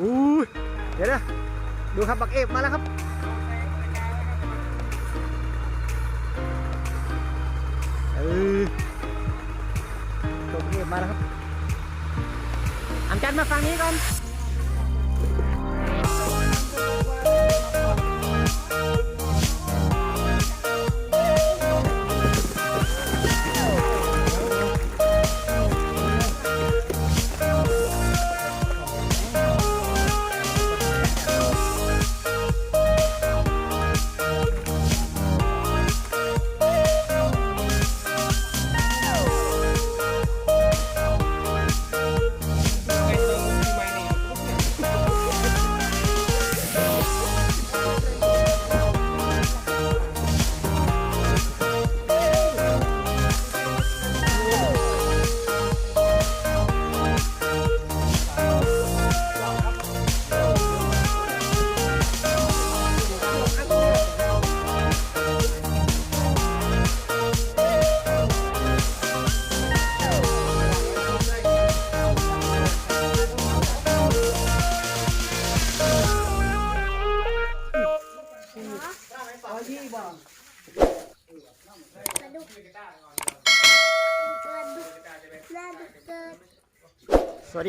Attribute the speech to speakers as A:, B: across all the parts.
A: อู้เดี๋ยวนะดูครับบักเอฟมาแล้วครับเออตัวบักเอฟมาแล้วครับอันจันมาฝั่งนี้ก่อน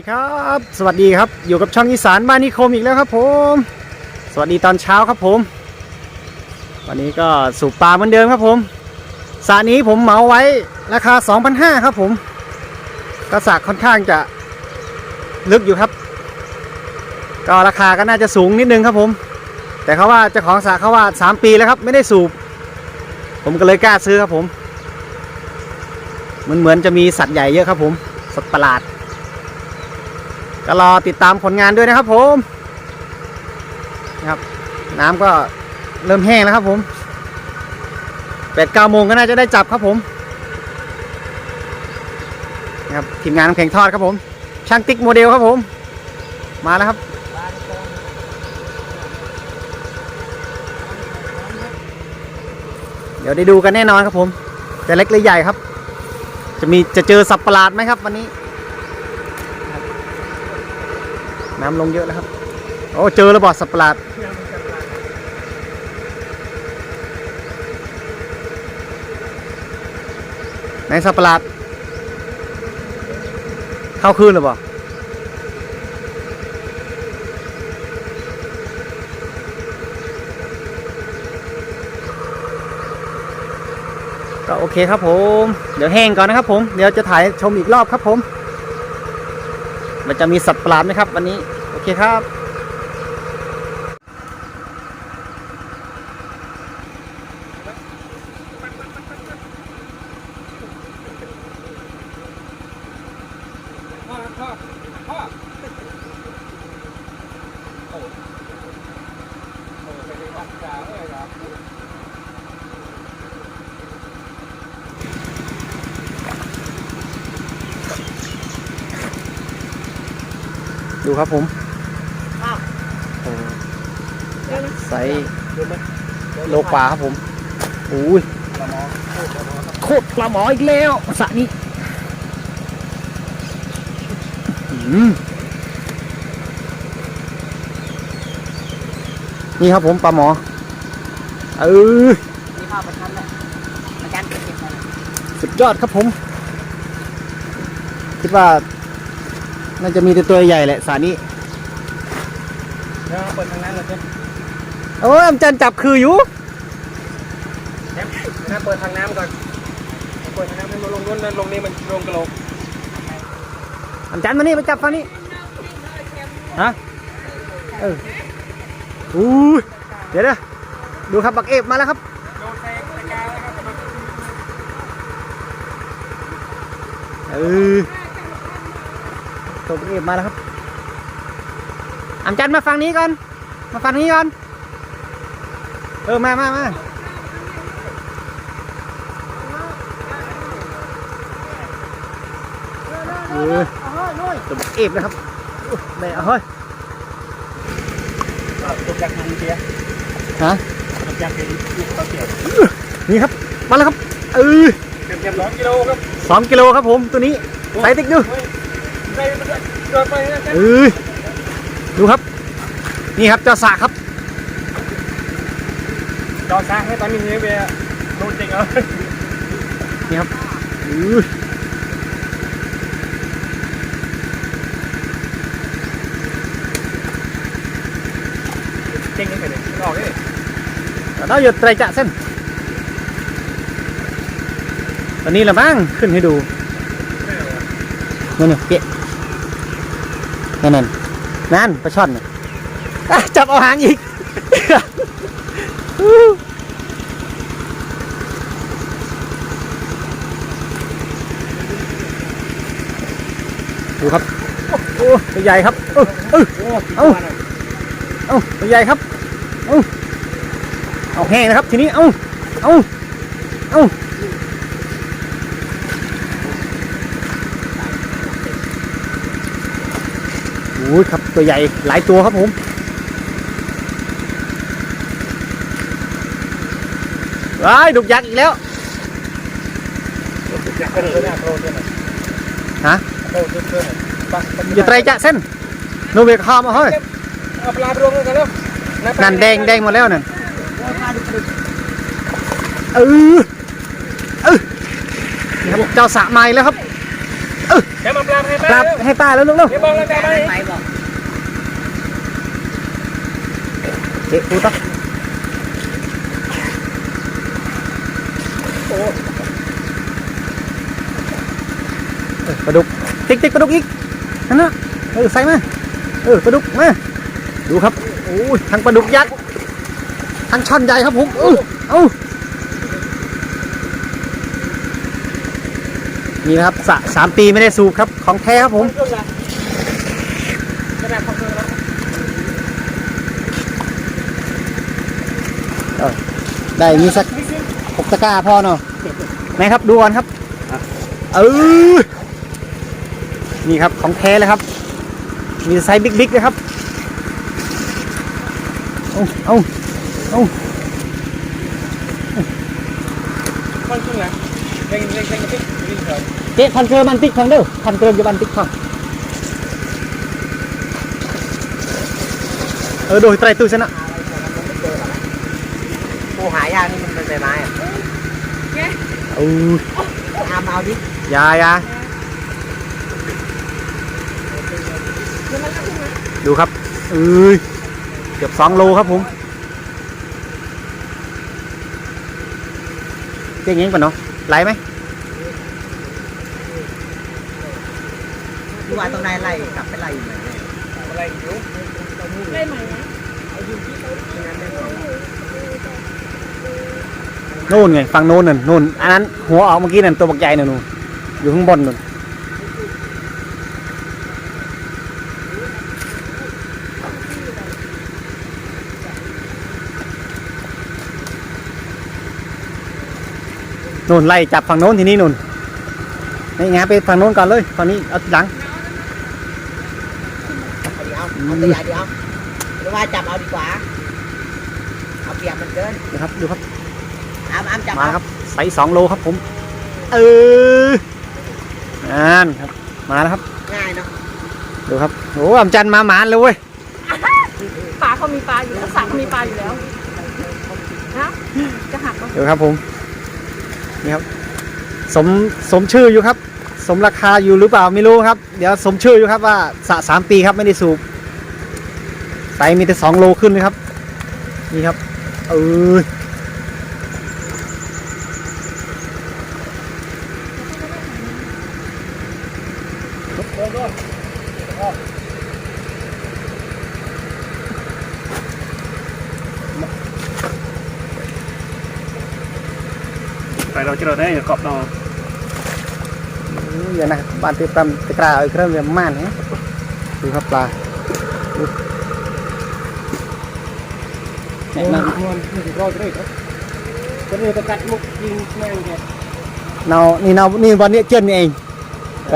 A: ครับ สวัสดีครับ อยู่กับช่องอีสานบ้านนิคมอีกแล้วครับผม สวัสดีตอนเช้าครับผม วันนี้ก็สูบปลาเหมือนเดิมครับผมสระนี้ผมเหมาไว้ราคา 2,500 ครับผม ก็สระค่อนข้างจะลึกอยู่ครับ ก็ราคาก็น่าจะสูงนิดนึงครับผม แต่เขาว่าเจ้าของสระเขาว่า 3 ปีแล้วครับ ไม่ได้สูบ ผมก็เลยกล้าซื้อครับผม เหมือนเหมือนจะมีสัตว์ใหญ่เยอะครับผม สัตว์ประหลาด ก็รอติดตามผลงานด้วยนะครับ ผมนะครับน้ำก็เริ่มแห้งแล้วครับ ผมแปดเก้าโมงก็น่าจะได้จับครับผมนะครับทีมงานน้ำแข็งทอดครับผม ช่างติ๊กโมเดลครับผม มาแล้วครับเดี๋ยวได้ดูกันแน่นอนครับผม จะเล็กหรือใหญ่ครับ จะมีจะเจอสับประหลาดไหมครับ วันนี้ น้ำลงเยอะแล้วครับ โอ้เจอระบอดสัตว์ปะหลาดในสัตว์ปะหลาดเข้าคืนหรือเปล่าก็โอเคครับผม เดี๋ยวแห้งก่อนนะครับผม เดี๋ยวจะถ่ายชมอีกรอบครับผม มันจะมีสัตว์ประหลาดไหมครับ วันนี้ โอเคครับ
B: พ่อพ่อพ่อโอ้โอ้ไปวัดจ่าเลยครับ
A: ดูครับผมโอ้ไซส์โลกว่าครับผมอุ้ย
B: ละมอ
A: โคตรปลาหมออีกแล้วสระนี้อืมนี่ครับผมปลาหมอ เออ
C: มีข้าวประทันแล้วอาจารย์เก็บมาแล้ว
A: สุดยอดครับผม คิดว่า น่าจะมีแต่ตัวใหญ่แหละสระนี้
B: เดี๋ยวเปิดทางนั้นเลยเจ้
A: โอ้ยอำจันจับคืออยู่
B: นะเปิดทางน้ำก่อน เปิดทางน้ำมันลงนู้นนะลงนี้มันลงกระโหลก
A: อำจันมานี่มาจับฝั่งนี้ฮะเอออู้ยเดี๋ยวนะดูครับบักเอฟมาแล้วครับ
B: โดนแทงตะกาแล้วครับ
A: เออ ตัวบักเอฟมาแล้วครับอำจันมาฝั่งนี้ก่อน มาฝั่งนี้ก่อน เออ มามามาเออตัวบักเอฟนะครับอุ๊ยแม่เอาเฮ้ย
B: ตกจากทางเสีย
A: ฮะ
B: ตกจากเป็นเขาเสีย
A: นี่ครับ มาแล้วครับ เออ
B: เต็มเต็มร้อยกิโลครับ
A: สองกิโลครับผมตัวนี้ใส่ติ๊กดู
B: ได้ เดินไปนะ
A: เออดูครับ นี่ครับเจ้าสากครับ
B: จอซ่าให้ตอนนี้เบียร์โดนจริงเหรอ
A: นี่ครับอื้อ
B: จริงยังไงเนี่ยออกเลย
A: เราหยุดไตรจะเส้นตอนนี้ละมั้งขึ้นให้ดูนั่นน่ะเกะ นั่นนั่นนั่นปลาช่อนอะจับเอาหางอีกดูครับ โอ้ตัวใหญ่ครับ เออเออเอาเอาตัวใหญ่ครับ เอ้าเอาแห้งนะครับ ทีนี้ เอาเอาเอา อ้ยครับตัวใหญ่หลายตัวครับผมว้ายดุกยักษ์อีกแล้ว
B: อยากกระโดดเนี่ยกระโดดเนี่ย
A: ฮะ
B: กระโดดเนี่ยไป
A: อย่าไตรจะเส้นโนเวกข้ามเอาเฮ้ย
B: เอาปลาไปรวมกันแล้ว
A: นั่นแดงแดงหมดแล้วนั่นเออเออนี่ครับเจ้าสะไม้แล้วครับ
B: เลาให้
A: ป
B: ป
A: ลา
B: ลา
A: ให้ป้าแล้วลูกเร็ว
B: เดี๋ยวบอกแล้วปลาไป
C: ไปบอก
A: เอ๊ะปูตะ
B: โอ้
A: ออปลาดุกติ๊กติ๊กปลาดุกอีกนั่นนะเออใส่มาเออปลาดุกมาดูครับโอ้ยทั้งปลาดุกยักษ์ทั้งช่อนใหญ่ครับผมเออเอา นี่นะครับสะสามปีไม่ได้สูบครับ ของแท้ครับผม
B: เครื่องละขนาดของเครื่องแล้ว
A: ได้มีสักหกตะกร้าพอเนาะไหนครับดูก่อนครับเออนี่ครับของแท้เลยครับ มีไซส์บิ๊กๆเลยครับเอาเอาเอา
B: มันเครื่องละเร่งเร่งเร่งกระติ๊กเร่ง เถอะ
A: เจ๊พันเกลือบันติ๊กฟังเด้อพันเกลือจะบันติ๊กฟังเออโดยไตรตู้ชนะ
C: ปูหายากนี่มันเป็นใบไม้อะ
A: เอา
C: เอามาเอาดิ
A: ยายาดูครับเอ้ยเกือบสองโลครับผมเจ๊งเงี้ยป่ะเนาะไหลไหม
C: ดูว่าตรงไหลกลับไปไล่อยู่ไหน
B: อะไรอยู่
D: ได้ไหมนะ
A: นู่นไงฝั่งโน้นนั่นนู่นอันนั้นหัวออกเมื่อกี้นั่นตัวบักใหญ่นั่นนู่นอยู่ข้างบนนู่นนู่นไล่จับฝั่งโน้นทีนี้นู่นนี่งาไปฝั่งโน้นก่อนเลยฝั่งนี้เอาหลัง
C: เอาดีเอาเอาตัวใหญ่ดีเอาหรือว่าจับเอาดีกว่า เอาเปรียบมันเกิน
A: นะครับดูครับ
C: อามอามจับ
A: มา
C: เอา
A: ครับไซส์สองโลครับผม เออนั่นครับมาแล้วครับ
C: ง่ายเนาะ
A: ดูครับโอ้อำจันมาหมานเลยเว้ย
D: ปลาเขามีปลาอยู่แล้วสระเขามีปลาอยู่แล้วนะจะหักปะ
A: ดูครับผมนี่ครับสมสมชื่ออยู่ครับ สมราคาอยู่หรือเปล่าไม่รู้ครับ เดี๋ยวสมชื่ออยู่ครับว่าสระสามปีครับไม่ได้สูบ ไซส์มีแต่สองโลขึ้นเลยครับ นี่ครับ เออ
B: ไปเราจะเราได้กรอบเรา
A: อย่านะบ้านเตียมตะกร้าเอาอีกเครื่องเรียมม่านนะดูครับปลาดู แนะนำ
B: มันมันรอดเลยครับจะมีตะกัดมุกยิงแม่งแก
A: เนานี่เนานี่วันนี้เจนนี่เองไป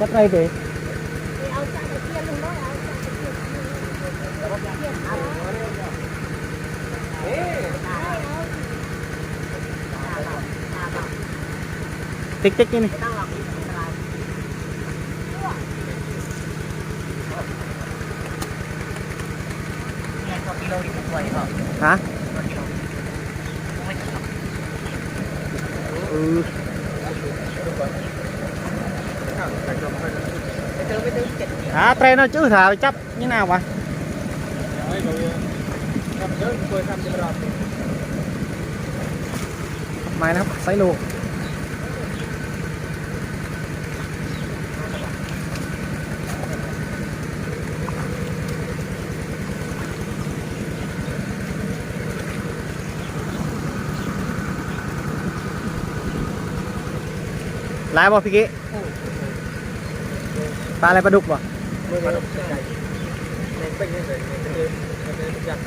A: Bắt đây
C: kìa Tik-tik này
A: Hả? Ừ. À, tre nó chữ thảo chấp như nào
B: mà?
A: Mày nó xây luôn. ลายบ่พี่กี้ปลาอะไรปลาดุกบ่
B: มือมันใหญ่เป็นยังไงเป็นเลยเป็นอยาก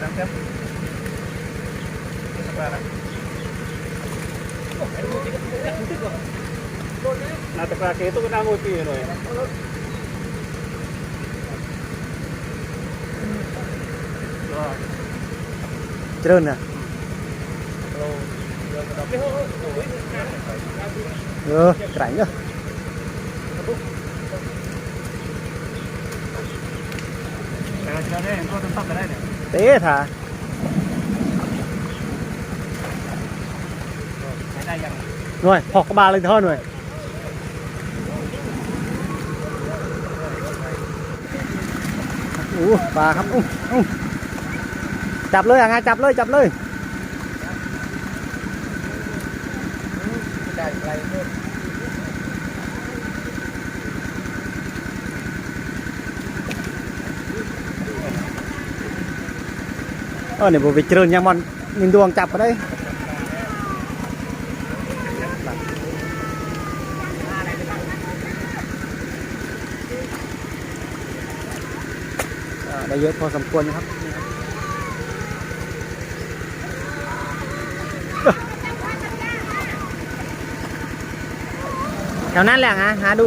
B: น้ำเต็มสักการะนาตะกราเกตุก็น่างวยปีหน่อย
A: เจริญน่ะ เออกระไรเนอะ
B: แต่เราจะได้เห็นเขาทำตั้งได้เนี่ย
A: เต้ถ่า
B: ได้ยัง
A: หน่วยพอกกระบาเลยเท่าหน่วยอู้ปลาครับอู้อู้จับเลยอะไงจับเลยจับเลย
B: ได้ไกลเพิ่ม
A: เออเนี่ยผมไปเจริญยังมันนินดวงจับมาได้อ่าได้เยอะพอสมควรนะครับนี่ครับแถวนั้นแหละฮะหาดู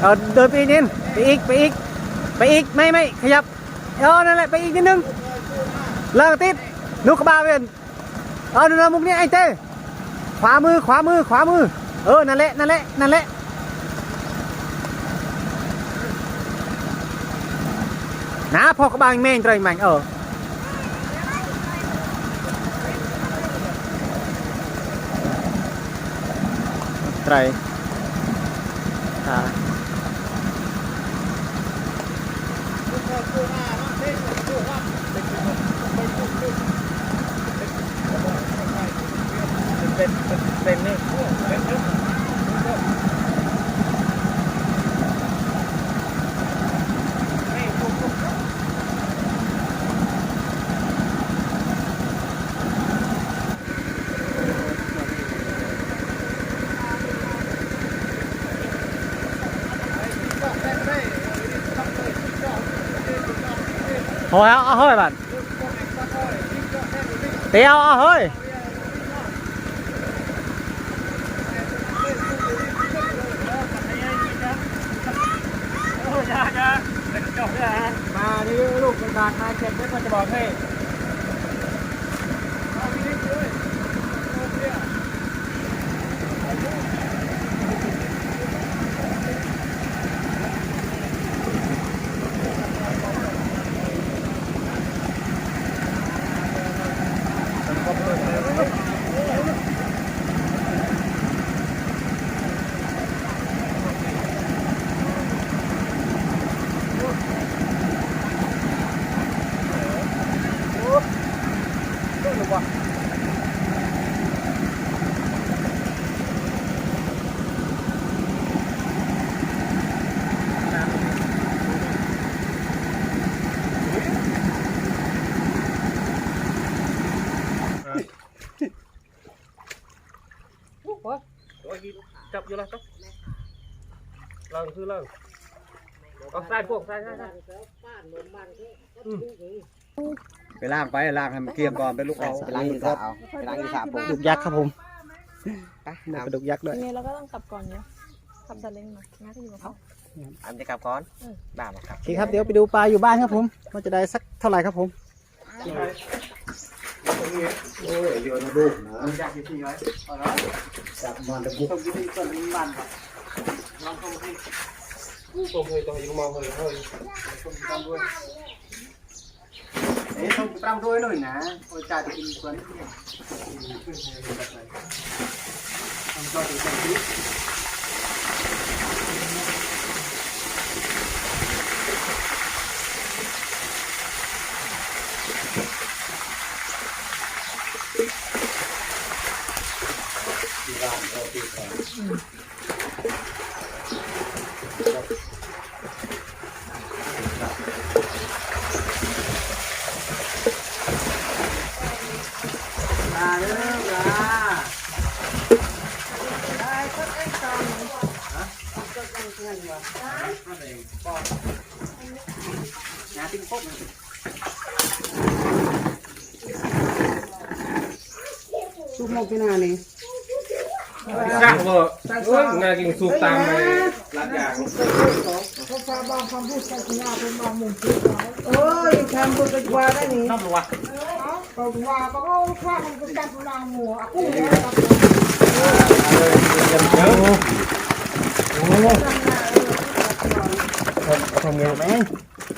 A: งอะนั่นตราเออเดินไปอีกนิดไปอีกไปอีกไปอีกไม่ไม่ขยับเออนั่นแหละไปอีกนิดนึงเลิกติดนุกกระบาเวนเออนั่นะมุกนี้ไอ้เต้ขวามือขวามือขวามือ เออนั่นแหละนั่นแหละนั่นแหละนะพอกระบาแม่งไตรมันเออไตร Hồi hả? Hơi bạn. Tèo hơi.
E: ลองคือลองเอาใส่พวกใส่ใส่ใส่
F: ไปล่างไปล่างให้มันเกรียมก่อนเป็นลูกเอา
C: ไปล้างอีสาเอาไปล้างอีสา
A: ป
C: ปู
A: ลาดุกยักษ์ครับผม
C: ไป
A: มี
C: น้ำ
A: ปลาดุกยักษ์ด้วย
G: ยังไงเราก็ต้องกลับก่อนเนี่ยขับซาเล้งมาน้าก็อยู่กับเขา
C: อันจะกลับก่อนบ้ามาครับ
A: โอเคครับเดี๋ยวไปดูปลาอยู่บ้านครับผมว่าจะได้สักเท่าไหร่ครับผม
F: โอ้ยเดี๋ยวนะลูกนะ
E: อยากกินที่ไหน
F: จับมันตะบุก
E: ต้องกินที่ต้นนี้มันครับลองเข้ามาที่ผมเคยต้องอยู่มองเคยเคยต้องทำด้วย
A: เอ๊ะต้องปรำด้วยหน่อยนะโอ้จ่าจะกินส่วนนี้
E: ทำตัวถึงจะคิด
A: ปลาเด้อปลา หาติ้งพบ
C: ซุปหมกที่นานี่
E: จ้าเวอร์เอ้ยงากินสูบตามไปรัดยาง
C: เอ้ยทำบุญกันกว่าได้นี่
A: น้ำหรอวะทำเงี้ยไหมเงินเงินผมปทำกันแค่ผมอ่าเป็นจริง
F: ปลานาจูดอกตูดำดอกตูเลย
A: เตะเนี่ยแต่ดูดก็ไม่คัดคัดผม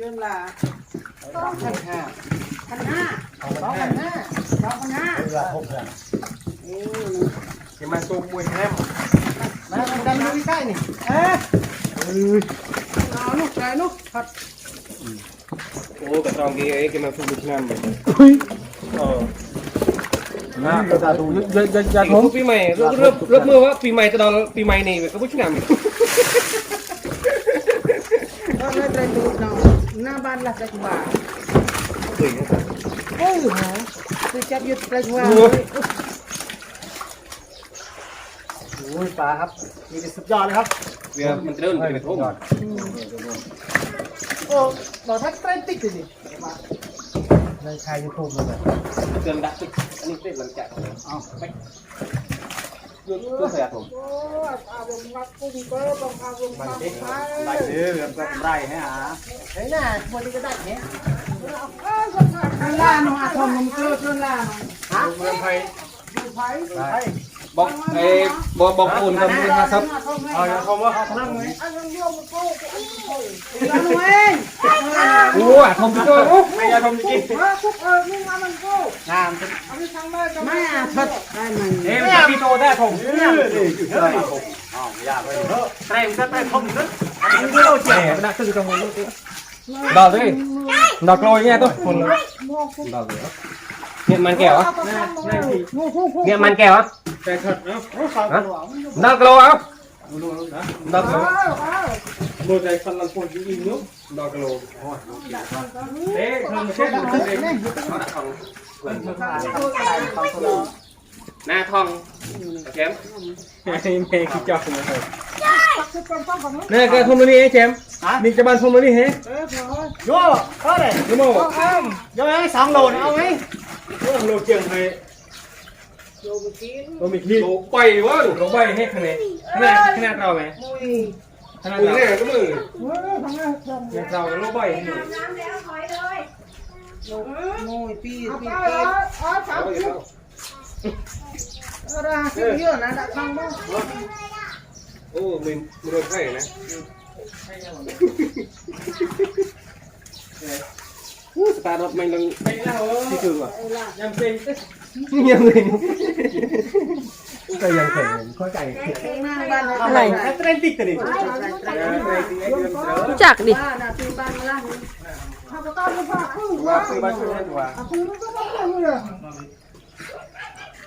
A: อ๋
C: อจากมิ้นเชื่อมละ
A: พันห้า
C: พันห้า
A: สองพันห้า
C: สองพันห้า
F: เรือหกเนี่ย
C: เอ้ย
E: ที่มันสูบมวยแฮม
A: มาดันมาใกล้นี่เอ๊ะ
C: เอาลูกใจลูกครับ
E: โอ้กระตองกีเอ้ที่มันสูบมวยแฮมเออ
F: นะจาตู
E: อย่าอย่าอย่าผมปีใหม่เริ่มเริ่มเริ่มเมื่อว่าปีใหม่ตอนปีใหม่นี่ก็ผู้ชนะ
C: หน้าบ้านละสักบาทโอ้ยเหรอไปจับยึดปลาว่า
A: โอ้ยปลาครับนี่เป็นสุดยอดเลยครับ
E: เวียมันเริ่มเป็นทุ่ม
A: โอ้บอกทักเต้นติ๊กเลยดิในชายยูทูบเลย
E: เกินดักอันนี้เป็นหลังจากเอาไป ยุดตัวเสียผม
C: โอ้ยอารมณ์รักกุ้งก็ต้องอารมณ์รักไป
F: ได้ซื้อเรือก็ได้ให้หา
A: เฮ้ยน่ะวันนี้ก็ได้เนี่ย
C: ข้างล่างน้องอาทองนมเกลือข้างล่าง
E: เมืองไทย
C: ดูไผ่
E: บอกไอ้บอกบอกปูนกับมือครับ
A: เอาอย่าคมว่าเขาทำไง
C: อันยังโยมโก้แล้วหนูเอง
E: โอ้อะทอมพิโก้โอ้ไม่ยาทอมกิน
C: เออทุกเออนี่มามันโก้
A: งาม
C: อันนี้ทางแม่จะไม่อาทดได้มัน
E: เอ๊ะมันพิโตได้ผม
F: นี่นี่จุดเท่าไหร่ผมอ้าวยากเลยเถอะ
A: เตรงก็เตรงคมนึก
E: เที่ยวเจ๋งนะคือตรงนี้ดอกเลยดอ กโรยเนี่ยตัวคนดอกเลยเนี่ยมันแก้วอะเนี่ยมันแก้วอะ
A: แต่เถิดเนาะโอ้เขาตัว
E: ดอกโรอะดอกโรโรใจฟันลำพูนจริงๆเนาะดอกโรเอ๊ะทำเช่นนี้เนี่ย
B: หน้าทองแชมป์ไอ้แม่ขี้จอกเลยนี่แกทมนี่ไอ้แชมป์นี่จะบ้านทมนี่เฮ้
A: โย่ก็เลย
B: รู้มั้ง
A: โย่ให้สองโลนเอาไหม
B: โลเจียงไทยโลมีขี้โลไปวะโลไปให้คะแนนขนาดขนาดเราไหมขนาดเราเนี่ยก็มือเนี่ยเราโลไปให้ดู
C: โง่ปีปีปี
B: โอ้มันมันโดนไข่นะอู้สตาร์ทรถมันลังที่ถึงอะยังเป็นยังเป็นก็ยังเป็นเข้าใจ
A: อะไรเทร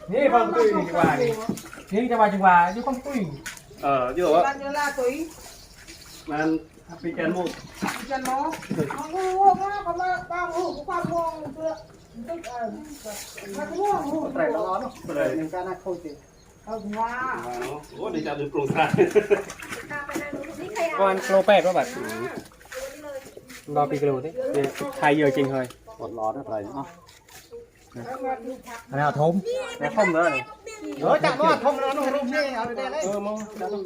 A: นติกตัวนี้
D: รู้จักดิ
B: ว่าคือบ้านช่วยให้ตัวนี่ฟังตุ้ยดีกว่านี่นี่จะมาจังหวะยุคฟังตุ้ย
F: เออเยอะวะ
C: บ้านเวลาตุ้ย
F: มันปีแกนหมด
C: จะเนาะเอาหูมาเขามาป้าหูป้ามองเพื่อมาม่วงหู
F: ใส่ร้อนเนาะเลยยังการนักโคตร
C: เอาว่า
F: โอ้ดีจังดูโปร่งใส
B: ประมาณโลแปดว่าบาทรอปีกิโลดิไทยเยอะจริงเลย
F: ปวดร้อนอะไรเนาะ
A: อันนี้เอาทม
B: แต่ข้อมเลย
A: เออจับว่าทมแล้วนุ่มนุ่มนี่เอาได้เลย
B: เออมองจับลง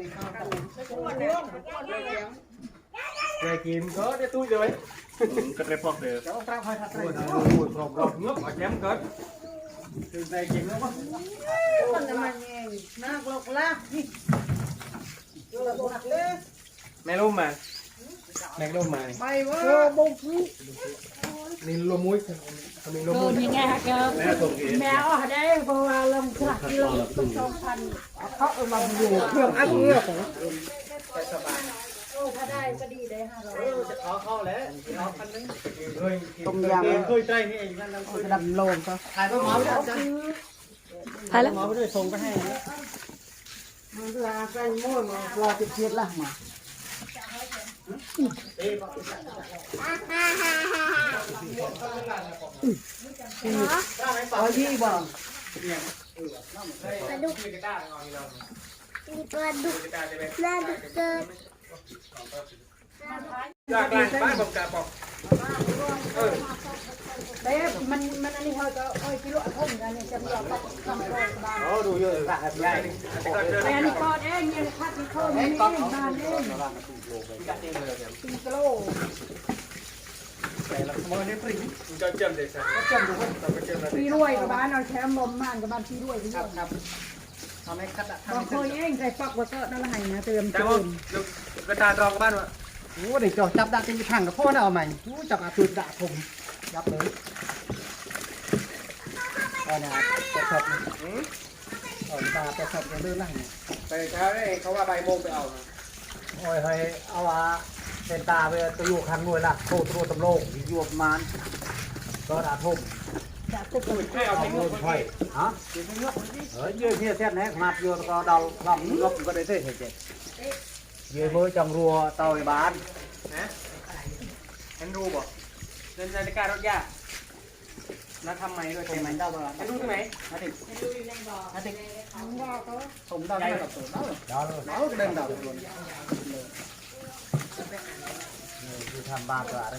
B: แกกินก็ได้ตุ้เลย
F: ก็ได้พอกเดือด
B: โอ้ยรอบรอบเงือบแชมป์กิดคือใจจริงแล้วมั้ง
C: คนละมันเองนักลกละนี่เออหนักเลย
B: แม่ร่มมาแม่ร่มมา
C: ไม่ว่าบุก นี่
B: ลมมุ้ยมีลมมุ้ย
D: ยังไงฮะเกิร์
F: แม่ตรงเอง
D: แมวได้เพราะว่าลงกลักลงต้องสองพัน
C: เขาเอามาอยู่เครื่องอัดเงือกของ
D: โอ้ถ้าได้ก็ดีได้ห้าร้อย
A: เอเข้าแล้วเอาคันนึง
B: เฮ้ย
C: ต้มยำ
A: เคยใจนี่เองนั่นเราเคย
C: ดำโลงก็
A: ถ่ายไปหมอแล้วจ้ะ
D: ไปแล้ว
A: หมอไปด้วยส่งไปให้
C: มันลาใส่ม้วนมาลาติดเทียดละมา เอาที่บ่
H: มีปลาดุกปลาดุกเกิด
B: จากบ้านบ้านผมกาบอกเออ
D: แต่มันมันอันนี้เขาจะอ้อยกิโลทุ่มกันเนี่ยจะมีเอาไปทำอะไรบ้าง
A: โอ้ดูเยอะละแบบใหญ่
D: แต่อันนี้ก้อนเองเนี่ยคัดที่เขาไม่เองบ้านเองสี่กิโล
A: แต่ละมอนี่ปริ้ง
B: จะเจิมเด็กสักเจิมดูว่าจะเจิมอะไร
D: พี่รวยกับบ้านเอาแชมป์ลมม่านกับบ้านพี่รวยพี่รวย
A: ทำให้คัดอะ
D: บางคนเองใส่ปักว่าก็นั่นแหละนะเติม
B: แต่
D: เติ
B: ว่ามกระตาตรองบ้านวะ
A: โอ้เด็กจอกจับดักเป็นทางกับพ่อน่ะเอาใหม่โอ้จับอาตุดดาผม ยับเลยเอาเนี่ยจะชอบเอาตาจะชอบจะเลื่อนล่าง
B: ไปเช้าได้เขาว่าใบโมงไปเอา
A: โอ้ยเฮ้ยเอาว่าเป็นตาไปตัวอยู่คันมวยละโคตรตำโลกยวบมานก็ดาทม
D: จะตึกเลย
B: ให้เอาไป
A: เงินไฟฮะเออยืดเที่ยเส้นแหกมัดโยนก็เดาลำลบก็ได้เส้นเจ็ดยืดมือจังรัวเตาไอ้บ้าน
B: เห็นรูบ่ เดินใจการรถยากแล้วทำไมด้วย
A: ผ
B: เต็
A: ม
B: ม
A: มันเดาบ้าน
B: เห็นรูที่ไหน
A: นาตินาติผมเดาได้กับตัวเดาเดาเลยเดาเดินเดาเลยคือทำบ้านก็อะไร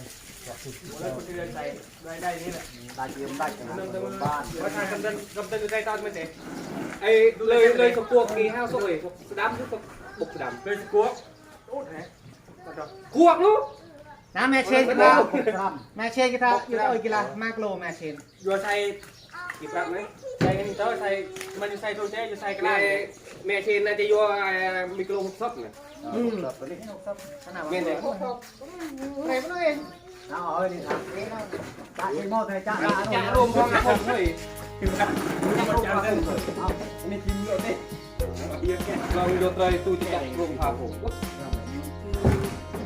A: ก็คือ
B: แล้วคุณเดินใจได้ได้นี่แหละ
A: ได้เยี่ยมได้ขนาดบ้าน
B: ว่าทางกำเดินกำเดินใจตอนไม่เสร็จไอ้เลยเลยสกวกกีห้าวสวยดำทุกบุกดำเลยสกวกโอ้แท้กวกลูก
A: น้ำแม่เชนกีฬาแม่เชนกีฬาอยู่เอากีฬามากโลแม่เชน
B: อยู่ใส่กี่ปรับไหมใส่กันเจ้าใส่มันอยู่ใส่ตัวเจ๊อยู่ใส่กระดาษแม่เชนน่าจะอยู่มิโครซอฟเนี่ย
A: อืมตัวนี้ขนาด
B: เมียนเลย
C: ไหนมาเลย
A: เอาเอ้ยนี่ครับตาเองมอไทยจ้า
B: จะรวมพร้อมกันเลยคือครับมันจะเล่นเลย
A: นี่ทีมเยอะนี่
B: เราโยนเลยตู้จะรวมพาผม
A: เด็กกับเล
D: ไป
A: ย
D: แน่เกี่ยวอยู่ที่ไตรปูนแม่ติ้งเด้อติ้งช่วยอันนี้เนี่ยก็ให้ยืม
B: อันนี้คือไอ้บานเตอร์นี่
D: อันนี้เกี่ยวอันนี้
B: ไอ้บานเตอร์กี่เลิกกันใหม่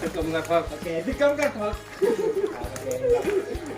I: ที่
E: กำกันพักโ